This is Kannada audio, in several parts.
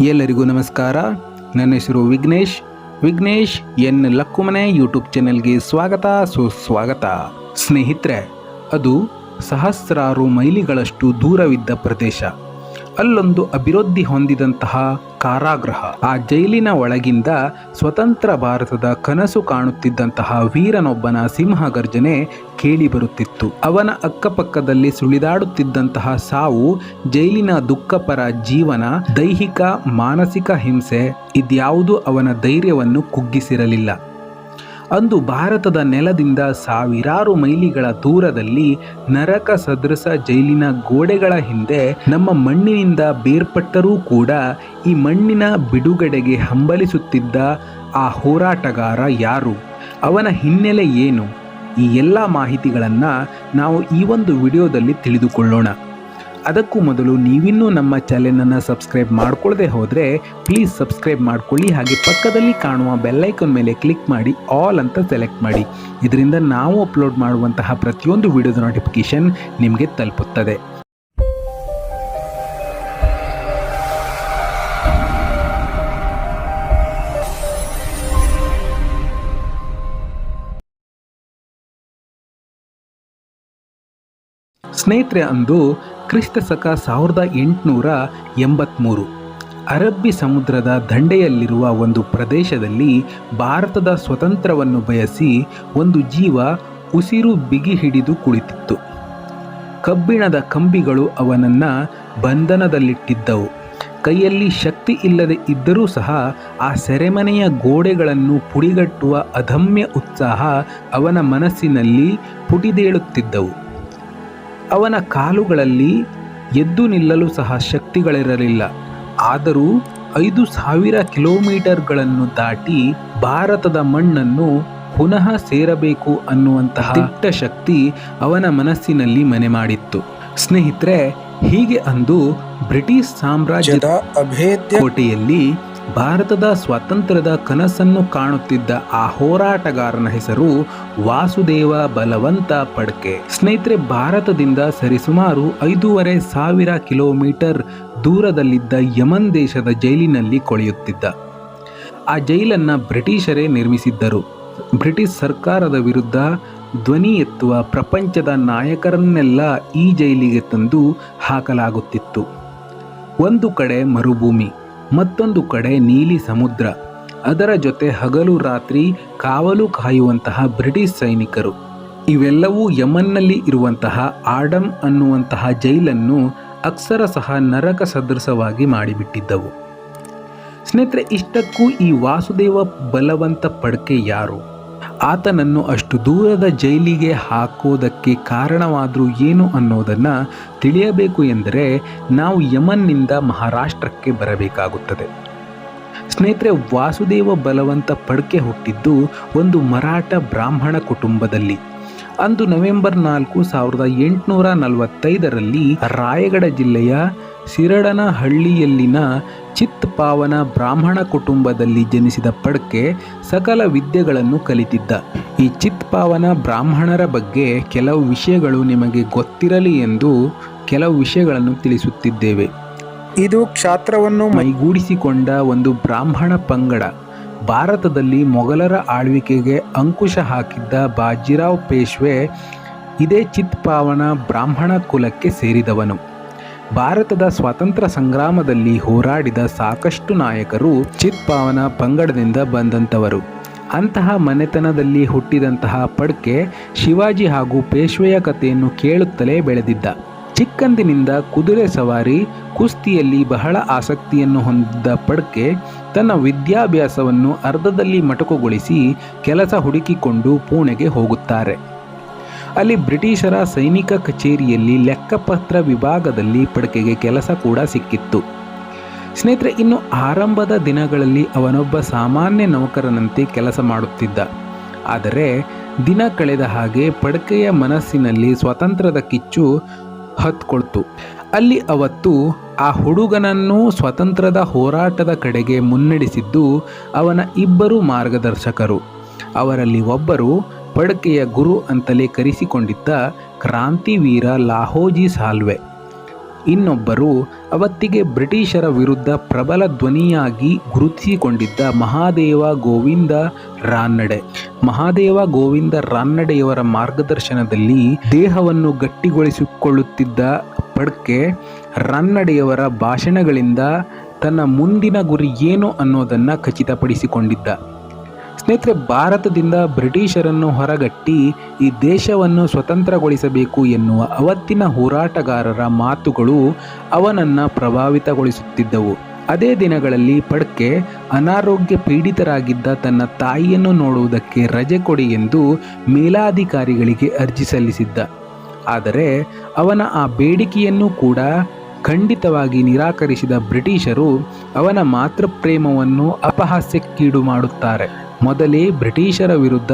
ಎಲ್ಲರಿಗೂ ನಮಸ್ಕಾರ. ನನ್ನ ಹೆಸರು ವಿಘ್ನೇಶ್. ವಿಘ್ನೇಶ್ ಎನ್ ಲಕ್ಕುಮನೆ ಯೂಟ್ಯೂಬ್ ಚಾನೆಲ್ಗೆ ಸ್ವಾಗತ. ಸುಸ್ವಾಗತ. ಸ್ನೇಹಿತರೆ, ಅದು ಸಹಸ್ರಾರು ಮೈಲಿಗಳಷ್ಟು ದೂರವಿದ್ದ ಪ್ರದೇಶ. ಅಲ್ಲೊಂದು ಅಭಿವೃದ್ಧಿ ಹೊಂದಿದಂತಹ ಕಾರಾಗೃಹ. ಆ ಜೈಲಿನ ಒಳಗಿಂದ ಸ್ವತಂತ್ರ ಭಾರತದ ಕನಸು ಕಾಣುತ್ತಿದ್ದಂತಹ ವೀರನೊಬ್ಬನ ಸಿಂಹಗರ್ಜನೆ ಕೇಳಿಬರುತ್ತಿತ್ತು. ಅವನ ಅಕ್ಕಪಕ್ಕದಲ್ಲಿ ಸುಳಿದಾಡುತ್ತಿದ್ದಂತಹ ಸಾವು, ಜೈಲಿನ ದುಃಖಪರ ಜೀವನ, ದೈಹಿಕ, ಮಾನಸಿಕ ಹಿಂಸೆ ಇದ್ಯಾವುದೂ ಅವನ ಧೈರ್ಯವನ್ನು ಕುಗ್ಗಿಸಿರಲಿಲ್ಲ. ಅಂದು ಭಾರತದ ನೆಲದಿಂದ ಸಾವಿರಾರು ಮೈಲಿಗಳ ದೂರದಲ್ಲಿ ನರಕ ಸದೃಶ ಜೈಲಿನ ಗೋಡೆಗಳ ಹಿಂದೆ ನಮ್ಮ ಮಣ್ಣಿನಿಂದ ಬೇರ್ಪಟ್ಟರೂ ಕೂಡ ಈ ಮಣ್ಣಿನ ಬಿಡುಗಡೆಗೆ ಹಂಬಲಿಸುತ್ತಿದ್ದ ಆ ಹೋರಾಟಗಾರ ಯಾರು? ಅವನ ಹಿನ್ನೆಲೆ ಏನು? ಈ ಎಲ್ಲ ಮಾಹಿತಿಗಳನ್ನು ನಾವು ಈ ಒಂದು ವಿಡಿಯೋದಲ್ಲಿ ತಿಳಿದುಕೊಳ್ಳೋಣ. ಅದಕ್ಕೂ ಮೊದಲು ನೀವಿನ್ನೂ ನಮ್ಮ ಚಾನೆಲನ್ನು ಸಬ್ಸ್ಕ್ರೈಬ್ ಮಾಡ್ಕೊಳ್ಳದೆ ಹೋದರೆ ಪ್ಲೀಸ್ ಸಬ್ಸ್ಕ್ರೈಬ್ ಮಾಡ್ಕೊಳ್ಳಿ, ಹಾಗೆ ಪಕ್ಕದಲ್ಲಿ ಕಾಣುವ ಬೆಲ್ಲೈಕನ್ ಮೇಲೆ ಕ್ಲಿಕ್ ಮಾಡಿ ಆಲ್ ಅಂತ ಸೆಲೆಕ್ಟ್ ಮಾಡಿ. ಇದರಿಂದ ನಾವು ಅಪ್ಲೋಡ್ ಮಾಡುವಂತಹ ಪ್ರತಿಯೊಂದು ವಿಡಿಯೋದ ನೋಟಿಫಿಕೇಶನ್ ನಿಮಗೆ ತಲುಪುತ್ತದೆ. ಸ್ನೇಹಿತರೆ, ಅಂದು ಕ್ರಿಸ್ತ ಸಕ ಸಾವಿರದ ಎಂಟುನೂರ ಎಂಬತ್ತ್ಮೂರು ಅರಬ್ಬಿ ಸಮುದ್ರದ ದಂಡೆಯಲ್ಲಿರುವ ಒಂದು ಪ್ರದೇಶದಲ್ಲಿ ಭಾರತದ ಸ್ವತಂತ್ರವನ್ನು ಬಯಸಿ ಒಂದು ಜೀವ ಉಸಿರು ಬಿಗಿ ಹಿಡಿದು ಕುಳಿತಿತ್ತು. ಕಬ್ಬಿಣದ ಕಂಬಿಗಳು ಅವನನ್ನು ಬಂಧನದಲ್ಲಿಟ್ಟಿದ್ದವು. ಕೈಯಲ್ಲಿ ಶಕ್ತಿ ಇಲ್ಲದೆ ಇದ್ದರೂ ಸಹ ಆ ಸೆರೆಮನೆಯ ಗೋಡೆಗಳನ್ನು ಪುಡಿಗಟ್ಟುವ ಅದಮ್ಯ ಉತ್ಸಾಹ ಅವನ ಮನಸ್ಸಿನಲ್ಲಿ ಪುಟಿದೇಳುತ್ತಿದ್ದವು. ಅವನ ಕಾಲುಗಳಲ್ಲಿ ಎದ್ದು ನಿಲ್ಲಲು ಸಹ ಶಕ್ತಿಗಳಿರಲಿಲ್ಲ. ಆದರೂ ಐದು ಸಾವಿರ ಕಿಲೋಮೀಟರ್ಗಳನ್ನು ದಾಟಿ ಭಾರತದ ಮಣ್ಣನ್ನು ಪುನಃ ಸೇರಬೇಕು ಅನ್ನುವಂತಹ ದಿಟ್ಟ ಶಕ್ತಿ ಅವನ ಮನಸ್ಸಿನಲ್ಲಿ ಮನೆ ಮಾಡಿತ್ತು. ಸ್ನೇಹಿತರೆ ಹೀಗೆ ಅಂದು ಬ್ರಿಟಿಷ್ ಸಾಮ್ರಾಜ್ಯದ ಅಭೇದ್ಯ ಕೋಟೆಯಲ್ಲಿ ಭಾರತದ ಸ್ವಾತಂತ್ರ್ಯದ ಕನಸನ್ನು ಕಾಣುತ್ತಿದ್ದ ಆ ಹೋರಾಟಗಾರನ ಹೆಸರು ವಾಸುದೇವ ಬಲವಂತ ಪಡ್ಕೆ. ಸ್ನೇಹಿತರೆ, ಭಾರತದಿಂದ ಸರಿಸುಮಾರು ಐದೂವರೆ ಸಾವಿರ ಕಿಲೋಮೀಟರ್ ದೂರದಲ್ಲಿದ್ದ ಯಮನ್ ದೇಶದ ಜೈಲಿನಲ್ಲಿ ಕೊಳೆಯುತ್ತಿದ್ದ. ಆ ಜೈಲನ್ನು ಬ್ರಿಟಿಷರೇ ನಿರ್ಮಿಸಿದ್ದರು. ಬ್ರಿಟಿಷ್ ಸರ್ಕಾರದ ವಿರುದ್ಧ ಧ್ವನಿ ಎತ್ತುವ ಪ್ರಪಂಚದ ನಾಯಕರನ್ನೆಲ್ಲ ಈ ಜೈಲಿಗೆ ತಂದು ಹಾಕಲಾಗುತ್ತಿತ್ತು. ಒಂದು ಕಡೆ ಮರುಭೂಮಿ ಮತ್ತೊಂದು ಕಡೆ ನೀಲಿ ಸಮುದ್ರ. ಅದರ ಜೊತೆ ಹಗಲು ರಾತ್ರಿ ಕಾವಲು ಕಾಯುವಂತಹ ಬ್ರಿಟಿಷ್ ಸೈನಿಕರು. ಇವೆಲ್ಲವೂ ಯಮನ್ನಲ್ಲಿ ಇರುವಂತಹ ಆಡಮ್ ಅನ್ನುವಂತಹ ಜೈಲನ್ನು ಅಕ್ಷರ ಸಹ ನರಕ ಸದೃಶವಾಗಿ ಮಾಡಿಬಿಟ್ಟಿದ್ದವು. ಸ್ನೇಹಿತರೆ, ಇಷ್ಟಕ್ಕೂ ಈ ವಾಸುದೇವ ಬಲವಂತ ಪಡ್ಕೆ ಯಾರು? ಆತನನ್ನು ಅಷ್ಟು ದೂರದ ಜೈಲಿಗೆ ಹಾಕೋದಕ್ಕೆ ಕಾರಣವಾದರೂ ಏನು ಅನ್ನೋದನ್ನು ತಿಳಿಯಬೇಕು ಎಂದರೆ ನಾವು ಯಮನ್ನಿಂದ ಮಹಾರಾಷ್ಟ್ರಕ್ಕೆ ಬರಬೇಕಾಗುತ್ತದೆ. ಸ್ನೇಹಿತರೆ, ವಾಸುದೇವ ಬಲವಂತ ಪಡ್ಕೆ ಹುಟ್ಟಿದ್ದು ಒಂದು ಮರಾಠ ಬ್ರಾಹ್ಮಣ ಕುಟುಂಬದಲ್ಲಿ. ಅಂದು ನವೆಂಬರ್ ನಾಲ್ಕು ಸಾವಿರದ ಎಂಟುನೂರ ನಲವತ್ತೈದರಲ್ಲಿ ರಾಯಗಡ ಜಿಲ್ಲೆಯ ಸಿರಡನಹಳ್ಳಿಯಲ್ಲಿನ ಚಿತ್ ಪಾವನ ಬ್ರಾಹ್ಮಣ ಕುಟುಂಬದಲ್ಲಿ ಜನಿಸಿದ ಪಡ್ಕೆ ಸಕಲ ವಿದ್ಯೆಗಳನ್ನು ಕಲಿತಿದ್ದ. ಈ ಚಿತ್ ಪಾವನ ಬ್ರಾಹ್ಮಣರ ಬಗ್ಗೆ ಕೆಲವು ವಿಷಯಗಳು ನಿಮಗೆ ಗೊತ್ತಿರಲಿ ಎಂದು ಕೆಲವು ವಿಷಯಗಳನ್ನು ತಿಳಿಸುತ್ತಿದ್ದೇವೆ. ಇದು ಕ್ಷಾತ್ರವನ್ನು ಮೈಗೂಡಿಸಿಕೊಂಡ ಒಂದು ಬ್ರಾಹ್ಮಣ ಪಂಗಡ. ಭಾರತದಲ್ಲಿ ಮೊಘಲರ ಆಳ್ವಿಕೆಗೆ ಅಂಕುಶ ಹಾಕಿದ್ದ ಬಾಜಿರಾವ್ ಪೇಶ್ವೆ ಇದೇ ಚಿತ್ಪಾವನ ಬ್ರಾಹ್ಮಣ ಕುಲಕ್ಕೆ ಸೇರಿದವನು. ಭಾರತದ ಸ್ವಾತಂತ್ರ್ಯ ಸಂಗ್ರಾಮದಲ್ಲಿ ಹೋರಾಡಿದ ಸಾಕಷ್ಟು ನಾಯಕರು ಚಿತ್ಪಾವನ ಪಂಗಡದಿಂದ ಬಂದಂಥವರು. ಅಂತಹ ಮನೆತನದಲ್ಲಿ ಹುಟ್ಟಿದಂತಹ ಪಡ್ಕೆ ಶಿವಾಜಿ ಹಾಗೂ ಪೇಶ್ವೆಯ ಕಥೆಯನ್ನು ಕೇಳುತ್ತಲೇ ಬೆಳೆದಿದ್ದ. ಚಿಕ್ಕಂದಿನಿಂದ ಕುದುರೆ ಸವಾರಿ, ಕುಸ್ತಿಯಲ್ಲಿ ಬಹಳ ಆಸಕ್ತಿಯನ್ನು ಹೊಂದಿದ್ದ ಪಡ್ಕೆ ತನ್ನ ವಿದ್ಯಾಭ್ಯಾಸವನ್ನು ಅರ್ಧದಲ್ಲಿ ಮಟಕುಗೊಳಿಸಿ ಕೆಲಸ ಹುಡುಕಿಕೊಂಡು ಪುಣೆಗೆ ಹೋಗುತ್ತಾರೆ. ಅಲ್ಲಿ ಬ್ರಿಟಿಷರ ಸೈನಿಕ ಕಚೇರಿಯಲ್ಲಿ ಲೆಕ್ಕಪತ್ರ ವಿಭಾಗದಲ್ಲಿ ಪಡ್ಕೆಗೆ ಕೆಲಸ ಕೂಡ ಸಿಕ್ಕಿತ್ತು. ಸ್ನೇಹಿತರೆ, ಇನ್ನು ಆರಂಭದ ದಿನಗಳಲ್ಲಿ ಅವನೊಬ್ಬ ಸಾಮಾನ್ಯ ನೌಕರನಂತೆ ಕೆಲಸ ಮಾಡುತ್ತಿದ್ದ. ಆದರೆ, ದಿನ ಕಳೆದ ಹಾಗೆ ಪಡ್ಕೆಯ ಮನಸ್ಸಿನಲ್ಲಿ ಸ್ವಾತಂತ್ರ್ಯದ ಕಿಚ್ಚು ಹತ್ಕೊಳ್ತು. ಅಲ್ಲಿ ಅವತ್ತು ಆ ಹುಡುಗನನ್ನು ಸ್ವತಂತ್ರದ ಹೋರಾಟದ ಕಡೆಗೆ ಮುನ್ನಡೆಸಿದ್ದು ಅವನ ಇಬ್ಬರು ಮಾರ್ಗದರ್ಶಕರು. ಅವರಲ್ಲಿ ಒಬ್ಬರು ಪಡಕೆಯ ಗುರು ಅಂತಲೇ ಕರೆಸಿಕೊಂಡಿದ್ದ ಕ್ರಾಂತಿವೀರ ಲಾಹೋಜಿ ಸಾಲ್ವೆ. ಇನ್ನೊಬ್ಬರು ಅವತ್ತಿಗೆ ಬ್ರಿಟಿಷರ ವಿರುದ್ಧ ಪ್ರಬಲ ಧ್ವನಿಯಾಗಿ ಗುರುತಿಸಿಕೊಂಡಿದ್ದ ಮಹಾದೇವ ಗೋವಿಂದ ರಾನ್ನಡೆ. ಮಹಾದೇವ ಗೋವಿಂದ ರಾನ್ನಡೆಯವರ ಮಾರ್ಗದರ್ಶನದಲ್ಲಿ ದೇಹವನ್ನು ಗಟ್ಟಿಗೊಳಿಸಿಕೊಳ್ಳುತ್ತಿದ್ದ ಪಡ್ಕೆ ರನ್ನಡೆಯವರ ಭಾಷಣಗಳಿಂದ ತನ್ನ ಮುಂದಿನ ಗುರಿ ಏನು ಅನ್ನೋದನ್ನು ಖಚಿತಪಡಿಸಿಕೊಂಡಿದ್ದ. ಸ್ನೇಹಿತರೆ, ಭಾರತದಿಂದ ಬ್ರಿಟಿಷರನ್ನು ಹೊರಗಟ್ಟಿ ಈ ದೇಶವನ್ನು ಸ್ವತಂತ್ರಗೊಳಿಸಬೇಕು ಎನ್ನುವ ಅವತ್ತಿನ ಹೋರಾಟಗಾರರ ಮಾತುಗಳು ಅವನನ್ನು ಪ್ರಭಾವಿತಗೊಳಿಸುತ್ತಿದ್ದವು. ಅದೇ ದಿನಗಳಲ್ಲಿ ಪಡ್ಕೆ ಅನಾರೋಗ್ಯ ಪೀಡಿತರಾಗಿದ್ದ ತನ್ನ ತಾಯಿಯನ್ನು ನೋಡುವುದಕ್ಕೆ ರಜೆ ಕೊಡಿ ಎಂದು ಮೇಲಾಧಿಕಾರಿಗಳಿಗೆ ಅರ್ಜಿ ಸಲ್ಲಿಸಿದ್ದ. ಆದರೆ ಅವನ ಆ ಬೇಡಿಕೆಯನ್ನು ಕೂಡ ಖಂಡಿತವಾಗಿ ನಿರಾಕರಿಸಿದ ಬ್ರಿಟಿಷರು ಅವನ ಮಾತೃಪ್ರೇಮವನ್ನು ಅಪಹಾಸ್ಯಕ್ಕೀಡು ಮಾಡುತ್ತಾರೆ. ಮೊದಲೇ ಬ್ರಿಟಿಷರ ವಿರುದ್ಧ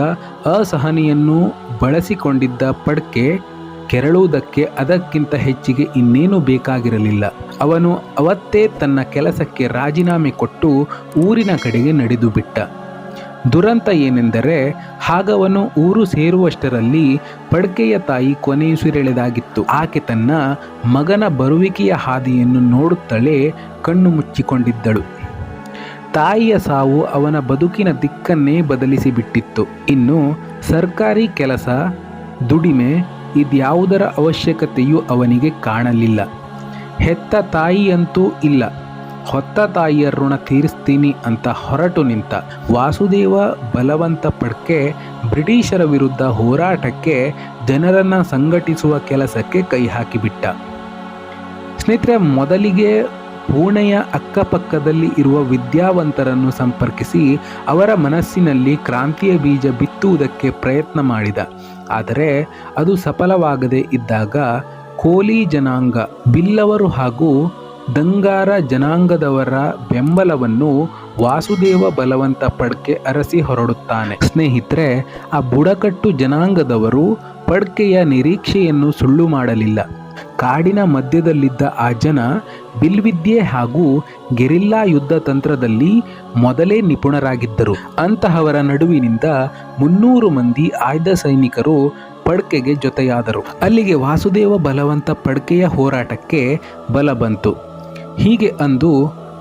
ಅಸಹನೆಯನ್ನು ಬಳಸಿಕೊಂಡಿದ್ದ ಪಡ್ಕೆ ಕೆರಳುವುದಕ್ಕೆ ಅದಕ್ಕಿಂತ ಹೆಚ್ಚಿಗೆ ಇನ್ನೇನು ಬೇಕಾಗಿರಲಿಲ್ಲ. ಅವನು ಅವತ್ತೇ ತನ್ನ ಕೆಲಸಕ್ಕೆ ರಾಜೀನಾಮೆ ಕೊಟ್ಟು ಊರಿನ ಕಡೆಗೆ ನಡೆದು ಬಿಟ್ಟ ದುರಂತ ಏನೆಂದರೆ ಹಾಗವನು ಊರು ಸೇರುವಷ್ಟರಲ್ಲಿ ಪಡ್ಕೆಯ ತಾಯಿ ಕೊನೆಯುಸಿರೆಳೆದಾಗಿತ್ತು. ಆಕೆ ತನ್ನ ಮಗನ ಬರುವಿಕೆಯ ಹಾದಿಯನ್ನು ನೋಡುತ್ತಲೇ ಕಣ್ಣು ಮುಚ್ಚಿಕೊಂಡಿದ್ದಳು. ತಾಯಿಯ ಸಾವು ಅವನ ಬದುಕಿನ ದಿಕ್ಕನ್ನೇ ಬದಲಿಸಿಬಿಟ್ಟಿತ್ತು. ಇನ್ನು ಸರ್ಕಾರಿ ಕೆಲಸ, ದುಡಿಮೆ ಇದ್ಯಾವುದರ ಅವಶ್ಯಕತೆಯೂ ಅವನಿಗೆ ಕಾಣಲಿಲ್ಲ. ಹೆತ್ತ ತಾಯಿಯಂತೂ ಇಲ್ಲ. ಹೊತ್ತ ತಾಯಿಯ ಋಣ ತೀರಿಸ್ತೀನಿ ಅಂತ ಹೊರಟು ನಿಂತ ವಾಸುದೇವ ಬಲವಂತ ಪಡ್ಕೆ ಬ್ರಿಟಿಷರ ವಿರುದ್ಧ ಹೋರಾಟಕ್ಕೆ ಜನರನ್ನು ಸಂಘಟಿಸುವ ಕೆಲಸಕ್ಕೆ ಕೈ ಹಾಕಿಬಿಟ್ಟ. ಸ್ನೇಹಿತರೆ, ಮೊದಲಿಗೆ ಪುಣೆಯ ಅಕ್ಕಪಕ್ಕದಲ್ಲಿ ಇರುವ ವಿದ್ಯಾವಂತರನ್ನು ಸಂಪರ್ಕಿಸಿ ಅವರ ಮನಸ್ಸಿನಲ್ಲಿ ಕ್ರಾಂತಿಯ ಬೀಜ ಬಿತ್ತುವುದಕ್ಕೆ ಪ್ರಯತ್ನ ಮಾಡಿದ. ಆದರೆ ಅದು ಸಫಲವಾಗದೇ ಇದ್ದಾಗ ಕೋಲಿ ಜನಾಂಗ ಬಿಲ್ಲವರು ಹಾಗೂ ದಂಗಾರ ಜನಾಂಗದವರ ಬೆಂಬಲವನ್ನು ವಾಸುದೇವ ಬಲವಂತ ಪಡ್ಕೆ ಅರಸಿ ಹೊರಡುತ್ತಾನೆ. ಸ್ನೇಹಿತರೆ, ಆ ಬುಡಕಟ್ಟು ಜನಾಂಗದವರು ಪಡ್ಕೆಯ ನಿರೀಕ್ಷೆಯನ್ನು ಸುಳ್ಳು ಮಾಡಲಿಲ್ಲ. ಕಾಡಿನ ಮಧ್ಯದಲ್ಲಿದ್ದ ಆ ಜನ ಬಿಲ್ವಿದ್ಯೆ ಹಾಗೂ ಗೆರಿಲ್ಲಾ ಯುದ್ಧ ತಂತ್ರದಲ್ಲಿ ಮೊದಲೇ ನಿಪುಣರಾಗಿದ್ದರು. ಅಂತಹವರ ನಡುವಿನಿಂದ ಮುನ್ನೂರು ಮಂದಿ ಆಯ್ದ ಸೈನಿಕರು ಪಡ್ಕೆಗೆ ಜೊತೆಯಾದರು. ಅಲ್ಲಿಗೆ ವಾಸುದೇವ ಬಲವಂತ ಪಡ್ಕೆಯ ಹೋರಾಟಕ್ಕೆ ಬಲ ಬಂತು. ಹೀಗೆ ಅಂದು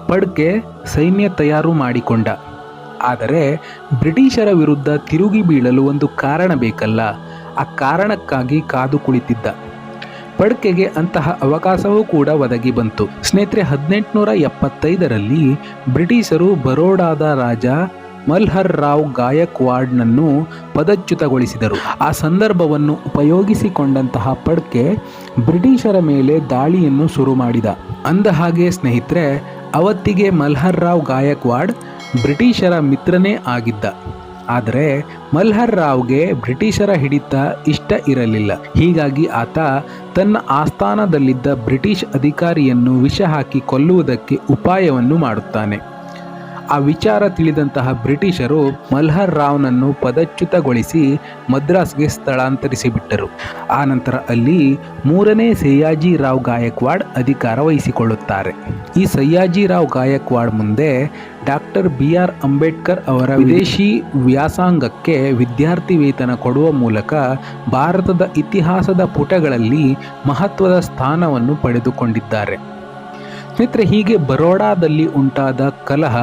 ಪಡ್ಕೆ ಸೈನ್ಯ ತಯಾರು ಮಾಡಿಕೊಂಡ. ಆದರೆ ಬ್ರಿಟಿಷರ ವಿರುದ್ಧ ತಿರುಗಿ ಬೀಳಲು ಒಂದು ಕಾರಣ ಬೇಕಲ್ಲ, ಆ ಕಾರಣಕ್ಕಾಗಿ ಕಾದು ಕುಳಿತಿದ್ದ. ಪಡ್ಕೆಗೆ ಅಂತಹ ಅವಕಾಶವೂ ಕೂಡ ಒದಗಿ ಬಂತು. ಸ್ನೇಹಿತರೆ ಹದಿನೆಂಟುನೂರ ಎಪ್ಪತ್ತೈದರಲ್ಲಿ ಬ್ರಿಟಿಷರು ಬರೋಡಾದ ರಾಜ ಮಲ್ಹರ್ ರಾವ್ ಗಾಯಕ್ವಾಡ್ನನ್ನು ಪದಚ್ಯುತಗೊಳಿಸಿದರು. ಆ ಸಂದರ್ಭವನ್ನು ಉಪಯೋಗಿಸಿಕೊಂಡಂತಹ ಪಡ್ಕೆ ಬ್ರಿಟಿಷರ ಮೇಲೆ ದಾಳಿಯನ್ನು ಶುರು ಮಾಡಿದ ಅಂದಹಾಗೆ ಸ್ನೇಹಿತರೆ, ಅವತ್ತಿಗೆ ಮಲ್ಹರ್ ರಾವ್ ಗಾಯಕ್ವಾಡ್ ಬ್ರಿಟಿಷರ ಮಿತ್ರನೇ ಆಗಿದ್ದ. ಆದರೆ ಮಲ್ಹರ್ ರಾವ್ಗೆ ಬ್ರಿಟಿಷರ ಹಿಡಿತ ಇಷ್ಟ ಇರಲಿಲ್ಲ. ಹೀಗಾಗಿ ಆತ ತನ್ನ ಆಸ್ಥಾನದಲ್ಲಿದ್ದ ಬ್ರಿಟಿಷ್ ಅಧಿಕಾರಿಯನ್ನು ವಿಷ ಹಾಕಿ ಕೊಲ್ಲುವುದಕ್ಕೆ ಉಪಾಯವನ್ನು ಮಾಡುತ್ತಾನೆ. ಆ ವಿಚಾರ ತಿಳಿದಂತಹ ಬ್ರಿಟಿಷರು ಮಲ್ಹರ್ ರಾವ್ನನ್ನು ಪದಚ್ಯುತಗೊಳಿಸಿ ಮದ್ರಾಸ್ಗೆ ಸ್ಥಳಾಂತರಿಸಿಬಿಟ್ಟರು. ಆನಂತರ ಅಲ್ಲಿ ಮೂರನೇ ಸಯ್ಯಾಜಿ ರಾವ್ ಗಾಯಕ್ವಾಡ್ ಅಧಿಕಾರ ವಹಿಸಿಕೊಳ್ಳುತ್ತಾರೆ. ಈ ಸಯ್ಯಾಜಿ ರಾವ್ ಗಾಯಕ್ವಾಡ್ ಮುಂದೆ ಡಾಕ್ಟರ್ ಬಿ ಆರ್ ಅಂಬೇಡ್ಕರ್ ಅವರ ವಿದೇಶಿ ವ್ಯಾಸಂಗಕ್ಕೆ ವಿದ್ಯಾರ್ಥಿ ವೇತನ ಕೊಡುವ ಮೂಲಕ ಭಾರತದ ಇತಿಹಾಸದ ಪುಟಗಳಲ್ಲಿ ಮಹತ್ವದ ಸ್ಥಾನವನ್ನು ಪಡೆದುಕೊಂಡಿದ್ದಾರೆ. ಸ್ನೇಹಿತರೆ, ಹೀಗೆ ಬರೋಡಾದಲ್ಲಿ ಉಂಟಾದ ಕಲಹ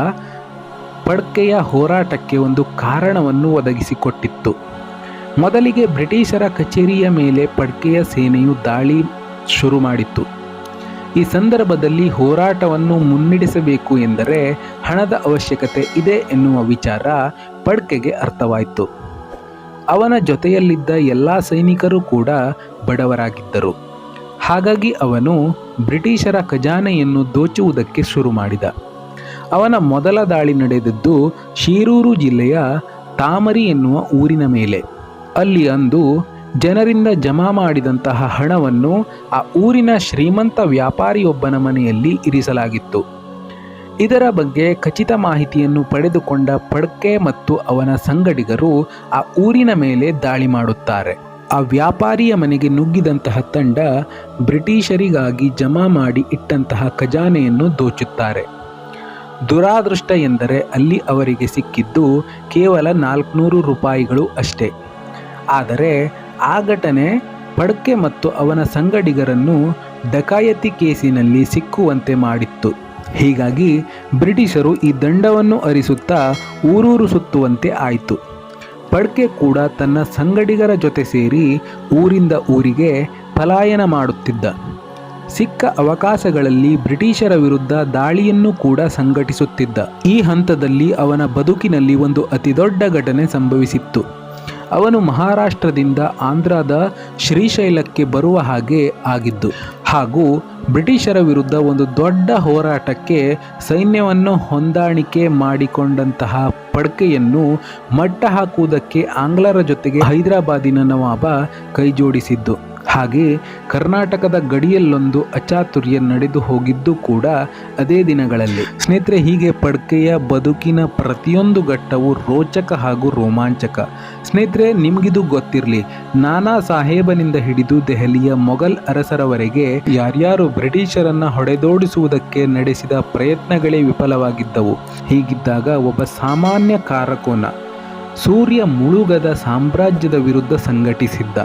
ಪಡ್ಕೆಯ ಹೋರಾಟಕ್ಕೆ ಒಂದು ಕಾರಣವನ್ನು ಒದಗಿಸಿಕೊಟ್ಟಿತ್ತು. ಮೊದಲಿಗೆ ಬ್ರಿಟಿಷರ ಕಚೇರಿಯ ಮೇಲೆ ಪಡ್ಕೆಯ ಸೇನೆಯು ದಾಳಿ ಶುರು ಮಾಡಿತ್ತು. ಈ ಸಂದರ್ಭದಲ್ಲಿ ಹೋರಾಟವನ್ನು ಮುನ್ನಡೆಸಬೇಕು ಎಂದರೆ ಹಣದ ಅವಶ್ಯಕತೆ ಇದೆ ಎನ್ನುವ ವಿಚಾರ ಪಡ್ಕೆಗೆ ಅರ್ಥವಾಯಿತು. ಅವನ ಜೊತೆಯಲ್ಲಿದ್ದ ಎಲ್ಲ ಸೈನಿಕರು ಕೂಡ ಬಡವರಾಗಿದ್ದರು. ಹಾಗಾಗಿ ಅವನು ಬ್ರಿಟಿಷರ ಖಜಾನೆಯನ್ನು ದೋಚುವುದಕ್ಕೆ ಶುರು ಮಾಡಿದ. ಅವನ ಮೊದಲ ದಾಳಿ ನಡೆದದ್ದು ಶೀರೂರು ಜಿಲ್ಲೆಯ ತಾಮರಿ ಎನ್ನುವ ಊರಿನ ಮೇಲೆ. ಅಲ್ಲಿ ಅಂದು ಜನರಿಂದ ಜಮಾ ಮಾಡಿದಂತಹ ಹಣವನ್ನು ಆ ಊರಿನ ಶ್ರೀಮಂತ ವ್ಯಾಪಾರಿಯೊಬ್ಬನ ಮನೆಯಲ್ಲಿ ಇರಿಸಲಾಗಿತ್ತು. ಇದರ ಬಗ್ಗೆ ಖಚಿತ ಮಾಹಿತಿಯನ್ನು ಪಡೆದುಕೊಂಡ ಪಡ್ಕೆ ಮತ್ತು ಅವನ ಸಂಗಡಿಗರು ಆ ಊರಿನ ಮೇಲೆ ದಾಳಿ ಮಾಡುತ್ತಾರೆ. ಆ ವ್ಯಾಪಾರಿಯ ಮನೆಗೆ ನುಗ್ಗಿದಂತಹ ತಂಡ ಬ್ರಿಟಿಷರಿಗಾಗಿ ಜಮಾ ಮಾಡಿ ಇಟ್ಟಂತಹ ಖಜಾನೆಯನ್ನು ದೋಚುತ್ತಾರೆ. ದುರಾದೃಷ್ಟ ಎಂದರೆ ಅಲ್ಲಿ ಅವರಿಗೆ ಸಿಕ್ಕಿದ್ದು ಕೇವಲ ನಾಲ್ಕುನೂರು ರೂಪಾಯಿಗಳು ಅಷ್ಟೇ. ಆದರೆ ಆ ಘಟನೆ ಪಡ್ಕೆ ಮತ್ತು ಅವನ ಸಂಗಡಿಗರನ್ನು ಡಕಾಯತಿ ಕೇಸಿನಲ್ಲಿ ಸಿಕ್ಕುವಂತೆ ಮಾಡಿತ್ತು. ಹೀಗಾಗಿ ಬ್ರಿಟಿಷರು ಈ ದಂಡವನ್ನು ಅರಿಸುತ್ತಾ ಊರೂರು ಸುತ್ತುವಂತೆ ಆಯಿತು. ಪಡ್ಕೆ ಕೂಡ ತನ್ನ ಸಂಗಡಿಗರ ಜೊತೆ ಸೇರಿ ಊರಿಂದ ಊರಿಗೆ ಪಲಾಯನ ಮಾಡುತ್ತಿದ್ದ. ಸಿಕ್ಕ ಅವಕಾಶಗಳಲ್ಲಿ ಬ್ರಿಟಿಷರ ವಿರುದ್ಧ ದಾಳಿಯನ್ನು ಕೂಡ ಸಂಘಟಿಸುತ್ತಿದ್ದ. ಈ ಹಂತದಲ್ಲಿ ಅವನ ಬದುಕಿನಲ್ಲಿ ಒಂದು ಅತಿದೊಡ್ಡ ಘಟನೆ ಸಂಭವಿಸಿತ್ತು. ಅವನು ಮಹಾರಾಷ್ಟ್ರದಿಂದ ಆಂಧ್ರದ ಶ್ರೀಶೈಲಕ್ಕೆ ಬರುವ ಹಾಗೆ ಆಗಿದ್ದು ಹಾಗೂ ಬ್ರಿಟಿಷರ ವಿರುದ್ಧ ಒಂದು ದೊಡ್ಡ ಹೋರಾಟಕ್ಕೆ ಸೈನ್ಯವನ್ನು ಹೊಂದಾಣಿಕೆ ಮಾಡಿಕೊಂಡಂತಹ ಪಡ್ಕೆಯನ್ನು ಮಟ್ಟ ಹಾಕುವುದಕ್ಕೆ ಆಂಗ್ಲರ ಜೊತೆಗೆ ಹೈದರಾಬಾದಿನ ನವಾಬ ಕೈಜೋಡಿಸಿದ್ದು. ಹಾಗೆ ಕರ್ನಾಟಕದ ಗಡಿಯಲ್ಲೊಂದು ಅಚಾತುರ್ಯ ನಡೆದು ಹೋಗಿದ್ದು ಕೂಡ ಅದೇ ದಿನಗಳಲ್ಲಿ. ಸ್ನೇಹಿತರೆ, ಹೀಗೆ ಪಡ್ಕೆಯ ಬದುಕಿನ ಪ್ರತಿಯೊಂದು ಘಟ್ಟವು ರೋಚಕ ಹಾಗೂ ರೋಮಾಂಚಕ. ಸ್ನೇಹಿತರೆ, ನಿಮಗಿದು ಗೊತ್ತಿರಲಿ, ನಾನಾ ಸಾಹೇಬನಿಂದ ಹಿಡಿದು ದೆಹಲಿಯ ಮೊಘಲ್ ಅರಸರವರೆಗೆ ಯಾರ್ಯಾರು ಬ್ರಿಟಿಷರನ್ನ ಹೊಡೆದೋಡಿಸುವುದಕ್ಕೆ ನಡೆಸಿದ ಪ್ರಯತ್ನಗಳೇ ವಿಫಲವಾಗಿದ್ದವು. ಹೀಗಿದ್ದಾಗ ಒಬ್ಬ ಸಾಮಾನ್ಯ ಕಾರಕೋನ, ಸೂರ್ಯ ಮುಳುಗದ ಸಾಮ್ರಾಜ್ಯದ ವಿರುದ್ಧ ಸಂಘಟಿಸಿದ್ದ.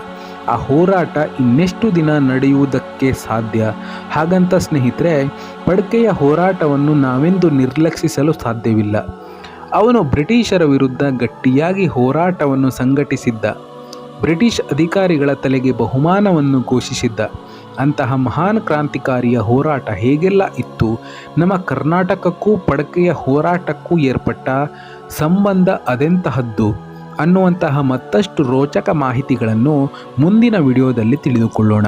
ಆ ಹೋರಾಟ ಇನ್ನೆಷ್ಟು ದಿನ ನಡೆಯುವುದಕ್ಕೆ ಸಾಧ್ಯ? ಹಾಗಂತ ಸ್ನೇಹಿತರೆ, ಪಡ್ಕೆಯ ಹೋರಾಟವನ್ನು ನಾವೆಂದು ನಿರ್ಲಕ್ಷಿಸಲು ಸಾಧ್ಯವಿಲ್ಲ. ಅವನು ಬ್ರಿಟಿಷರ ವಿರುದ್ಧ ಗಟ್ಟಿಯಾಗಿ ಹೋರಾಟವನ್ನು ಸಂಘಟಿಸಿದ್ದ. ಬ್ರಿಟಿಷ್ ಅಧಿಕಾರಿಗಳ ತಲೆಗೆ ಬಹುಮಾನವನ್ನು ಘೋಷಿಸಿದ್ದ. ಅಂತಹ ಮಹಾನ್ ಕ್ರಾಂತಿಕಾರಿಯ ಹೋರಾಟ ಹೇಗೆಲ್ಲ ಇತ್ತು? ನಮ್ಮ ಕರ್ನಾಟಕಕ್ಕೂ ಪಡಕೆಯ ಹೋರಾಟಕ್ಕೂ ಏರ್ಪಟ್ಟ ಸಂಬಂಧ ಅದೆಂತಹದ್ದು? ಅನ್ನುವಂತಹ ಮತ್ತಷ್ಟು ರೋಚಕ ಮಾಹಿತಿಗಳನ್ನು ಮುಂದಿನ ವಿಡಿಯೋದಲ್ಲಿ ತಿಳಿದುಕೊಳ್ಳೋಣ.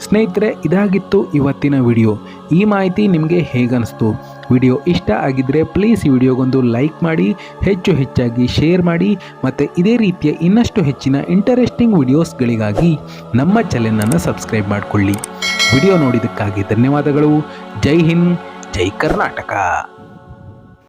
ಸ್ನೇಹಿತರೆ, ಇದಾಗಿತ್ತು ಇವತ್ತಿನ ವಿಡಿಯೋ. ಈ ಮಾಹಿತಿ ನಿಮಗೆ ಹೇಗನ್ನಿಸ್ತು ವಿಡಿಯೋ ಇಷ್ಟ ಆಗಿದ್ದರೆ ಪ್ಲೀಸ್ ಈ ವಿಡಿಯೋಗೊಂದು ಲೈಕ್ ಮಾಡಿ, ಹೆಚ್ಚು ಹೆಚ್ಚಾಗಿ ಶೇರ್ ಮಾಡಿ, ಮತ್ತು ಇದೇ ರೀತಿಯ ಇನ್ನಷ್ಟು ಹೆಚ್ಚಿನ ಇಂಟರೆಸ್ಟಿಂಗ್ ವಿಡಿಯೋಸ್ಗಳಿಗಾಗಿ ನಮ್ಮ ಚಾನೆಲನ್ನು ಸಬ್ಸ್ಕ್ರೈಬ್ ಮಾಡಿಕೊಳ್ಳಿ. ವಿಡಿಯೋ ನೋಡಿದ್ದಕ್ಕಾಗಿ ಧನ್ಯವಾದಗಳು. ಜೈ ಹಿಂದ್, ಜೈ ಕರ್ನಾಟಕ.